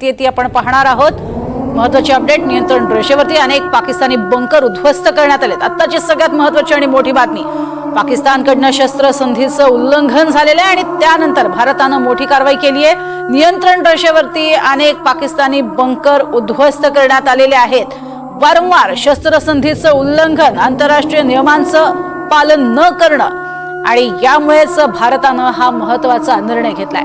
ते ती आपण पाहणार आहोत. महत्वाची अपडेट नियंत्रण रेषेवरती अनेक पाकिस्तानी बंकर उद्ध्वस्त करण्यात आलेत. आत्ताची सगळ्यात महत्वाची आणि मोठी बातमी पाकिस्तानकडनं शस्त्रसंधीचं उल्लंघन झालेलं आहे आणि त्यानंतर भारतानं मोठी कारवाई केली आहे. नियंत्रण रेषेवरती अनेक पाकिस्तानी बंकर उद्ध्वस्त करण्यात आलेले आहेत. वारंवार शस्त्रसंधीचं उल्लंघन आंतरराष्ट्रीय नियमांचं पालन न करणं आणि यामुळेच भारतानं हा महत्त्वाचा निर्णय घेतलाय.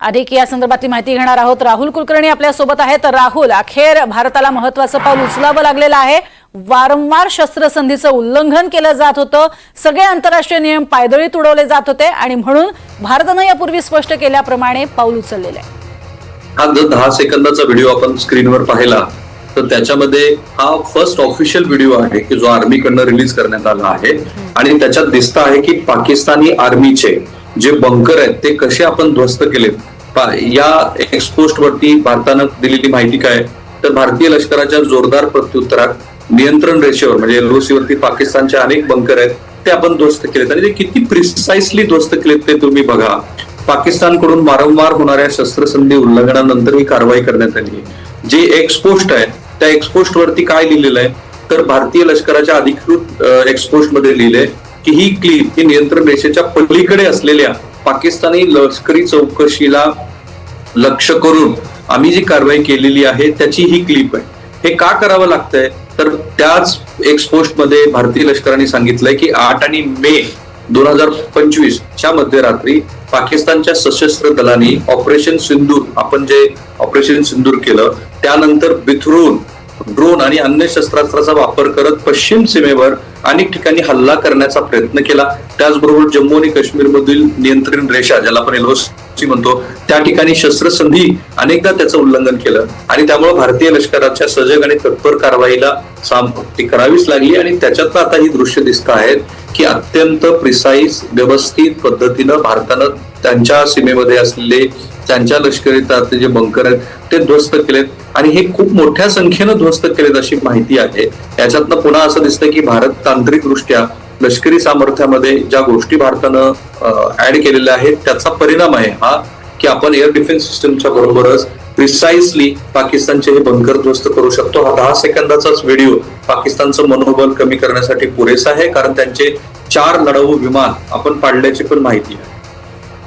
अधिक या संदर्भातली माहिती घेणार आहोत. राहुल कुलकर्णी आपल्यासोबत आहेत. राहुल अखेर भारताला महत्वाचं पाऊल उचलावं लागलेलं आहे. वारंवार शस्त्रसंधीचं उल्लंघन केलं जात होतं. सगळे आंतरराष्ट्रीय नियम पायदळीत उडवले जात होते आणि म्हणून भारतानं यापूर्वी स्पष्ट केल्याप्रमाणे पाऊल उचललेलं आहे. हा जर दहा सेकंदाचा व्हिडिओ आपण स्क्रीनवर पाहिला तर त्याच्यामध्ये हा फर्स्ट ऑफिशियल व्हिडिओ आहे की जो आर्मीकडनं रिलीज करण्यात आला आहे. आणि त्याच्यात दिसत आहे की पाकिस्तानी आर्मीचे जे बंकर आहेत ते कसे आपण ध्वस्त केलेत? या एक्सपोस्ट वरती भारतानं दिलेली माहिती काय? तर भारतीय लष्कराच्या जोरदार प्रत्युत्तरात नियंत्रण रेषेवर म्हणजे एलओसीवरती पाकिस्तानचे अनेक बंकर आहेत ते आपण ध्वस्त केलेत. आणि ते किती प्रिसाइसली ध्वस्त केलेत ते तुम्ही बघा. पाकिस्तानकडून वारंवार होणाऱ्या शस्त्रसंधी उल्लंघनानंतर ही कारवाई करण्यात आली जे एक्सपोस्ट आहे त्या एक्सपोस्ट वरती काय लिहिलेलं आहे? तर भारतीय लष्कराच्या अधिकृत एक्सपोस्टमध्ये लिहिले की ही क्लिप ही नियंत्रण रेषेच्या पलीकडे असलेल्या पाकिस्तानी लष्करी चौकशीला लक्ष करून आम्ही जी कारवाई केलेली आहे त्याची ही क्लिप आहे. हे का करावं लागतंय? तर त्याच एक्सपोस्टमध्ये भारतीय लष्कराने सांगितलंय की आठ आणि मे दोन हजार पंचवीस च्या मध्यरात्री पाकिस्तानच्या सशस्त्र दलांनी ऑपरेशन सिंदूर आपण जे ऑपरेशन सिंदूर केलं त्यानंतर बिथरून ड्रोन आणि अन्य शस्त्रास्त्राचा वापर करत पश्चिम सीमेवर अनेक ठिकाणी हल्ला करण्याचा प्रयत्न केला. त्याचबरोबर जम्मू आणि काश्मीर मधील नियंत्रण रेषा ज्याला आपण एलओसी म्हणतो त्या ठिकाणी शस्त्रसंधी अनेकदा त्याचं उल्लंघन केलं आणि त्यामुळे भारतीय लष्कराच्या सजग आणि तत्पर कारवाईला साम ती करावीच लागली आणि त्याच्यात आता ही दृश्य दिसत आहेत की अत्यंत प्रिसाईज व्यवस्थित पद्धतीनं भारतानं त्यांच्या सीमेमध्ये असलेले त्यांच्या लष्करी तळातले जे बंकर आहेत ते ध्वस्त केलेत. आणि हे खूप मोठ्या संख्येनं ध्वस्त केलेत अशी माहिती आहे. याच्यातनं पुन्हा असं दिसतं की भारत तांत्रिकदृष्ट्या लष्करी सामर्थ्यामध्ये ज्या गोष्टी भारतानं ऍड केलेल्या आहेत त्याचा परिणाम आहे हा की आपण एअर डिफेन्स सिस्टमच्या बरोबरच प्रिसाइसली पाकिस्तानचे हे बंकर ध्वस्त करू शकतो. हा दहा सेकंदाचाच व्हिडिओ पाकिस्तानचं मनोबल कमी करण्यासाठी पुरेसा आहे कारण त्यांचे चार लढाऊ विमान आपण पाडल्याची पण माहिती आहे.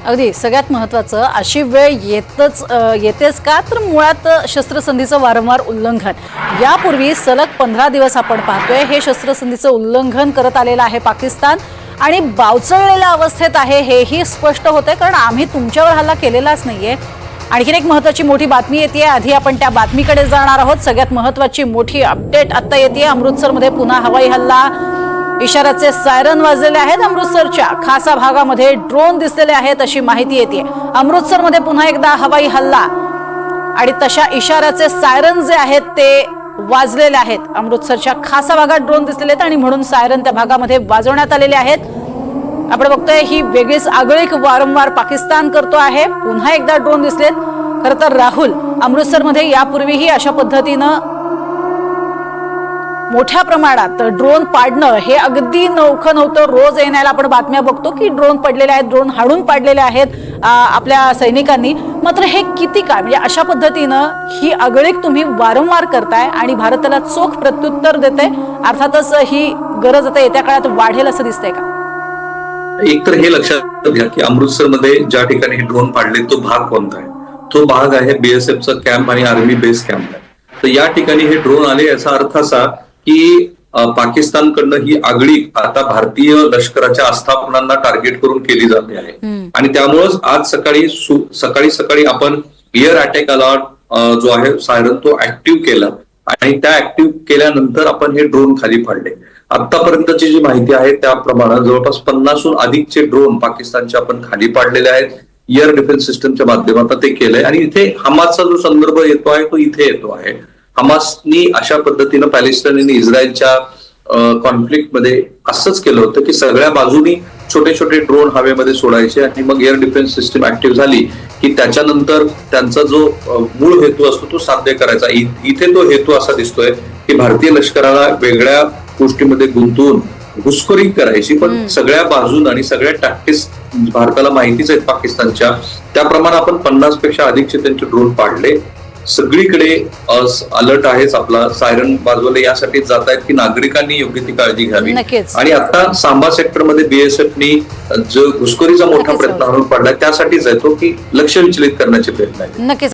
अगदी सगळ्यात महत्वाचं अशी वेळ येतच येतेच का? तर मुळात शस्त्रसंधीचं वारंवार उल्लंघन. यापूर्वी सलग पंधरा दिवस आपण पाहतोय हे शस्त्रसंधीचं उल्लंघन करत आलेलं आहे पाकिस्तान आणि बावचळलेल्या अवस्थेत आहे हेही स्पष्ट होतंय कारण आम्ही तुमच्यावर हल्ला केलेलाच नाहीये. आणखीन एक महत्वाची मोठी बातमी येते आधी आपण त्या बातमीकडे जाणार आहोत. सगळ्यात महत्वाची मोठी अपडेट आता येते अमृतसरमध्ये पुन्हा हवाई हल्ला. इशाराचे सायरन वाजलेले आहेत अमृतसरच्या खासा भागामध्ये. ड्रोन दिसलेले आहेत अशी माहिती येते. अमृतसरमध्ये पुन्हा एकदा हवाई हल्ला. आणि तशा इशाराचे सायरन जे आहेत ते वाजलेले आहेत. अमृतसरच्या खासा भागात ड्रोन दिसलेले आहेत आणि म्हणून सायरन त्या भागामध्ये वाजवण्यात आलेले आहेत. आपण बघतोय ही वेगळीच आगळीक वारंवार पाकिस्तान करतो आहे. पुन्हा एकदा ड्रोन दिसलेत. खरं तर राहुल अमृतसरमध्ये यापूर्वीही अशा पद्धतीनं मोठ्या प्रमाणात ड्रोन पाडणं हे अगदी नौखं नव्हतं. रोज येण्याला आपण बातम्या बघतो की ड्रोन पडलेले आहेत ड्रोन हाडून पाडलेले आहेत आपल्या सैनिकांनी. मात्र हे किती काय म्हणजे अशा पद्धतीनं ही आगळीक तुम्ही वारंवार करताय आणि भारताला चोख प्रत्युत्तर देते अर्थातच ही गरज आता येत्या काळात वाढेल असं दिसतंय का? एक तर हे लक्षात घ्या की अमृतसरमध्ये ज्या ठिकाणी हे ड्रोन पाडले तो भाग कोणता आहे? तो भाग आहे बीएसएफचा कॅम्प आणि आर्मी बेस कॅम्प आहे. तर या ठिकाणी हे ड्रोन आले याचा अर्थ असा की पाकिस्तानकडनं ही आगळी आता भारतीय लष्कराच्या आस्थापनांना टार्गेट करून केली जाते आहे. आणि त्यामुळेच आज सकाळी सकाळी सकाळी आपण एअर अटॅक अलर्ट जो आहे सायरन तो ऍक्टिव्ह केला. आणि त्या ऍक्टिव्ह केल्यानंतर आपण हे ड्रोन खाली पाडले. आतापर्यंतची जी माहिती आहे त्याप्रमाणे जवळपास पन्नासहून अधिकचे ड्रोन पाकिस्तानचे आपण खाली पाडलेले आहेत. एअर डिफेन्स सिस्टमच्या माध्यमातून ते केलंय. आणि इथे हमासचा जो संदर्भ येतो आहे तो इथे येतो आहे. हमासनी अशा पद्धतीनं पॅलेस्टाईन आणि इस्रायलच्या कॉन्फ्लिक्टमध्ये असंच केलं होतं की सगळ्या बाजूनी छोटे छोटे ड्रोन हवेमध्ये सोडायचे आणि मग एअर डिफेन्स सिस्टम ऍक्टिव्ह झाली की त्याच्यानंतर त्यांचा जो मूळ हेतू असतो तो साध्य करायचा. इथे तो हेतू असा दिसतोय की भारतीय लष्कराला वेगळ्या गोष्टीमध्ये गुंतवून घुसखोरी करायची. पण सगळ्या बाजून आणि सगळ्या टॅक्टिक्स भारताला माहितीच आहेत पाकिस्तानच्या. त्याप्रमाणे आपण पन्नासपेक्षा अधिकचे त्यांचे ड्रोन पाडले. सगळीकडे अलर्ट आहेच आपला सायरन वाजवले यासाठी जात आहेत की नागरिकांनी योग्य ती काळजी घ्यावी. आणि आता सांबा सेक्टरमध्ये बीएसएफनी जो घुसखोरीचा मोठा प्रयत्न. हाणून पाडलाय त्यासाठीच आहे तो की लक्ष विचलित करण्याचे प्रयत्न आहेत नक्कीच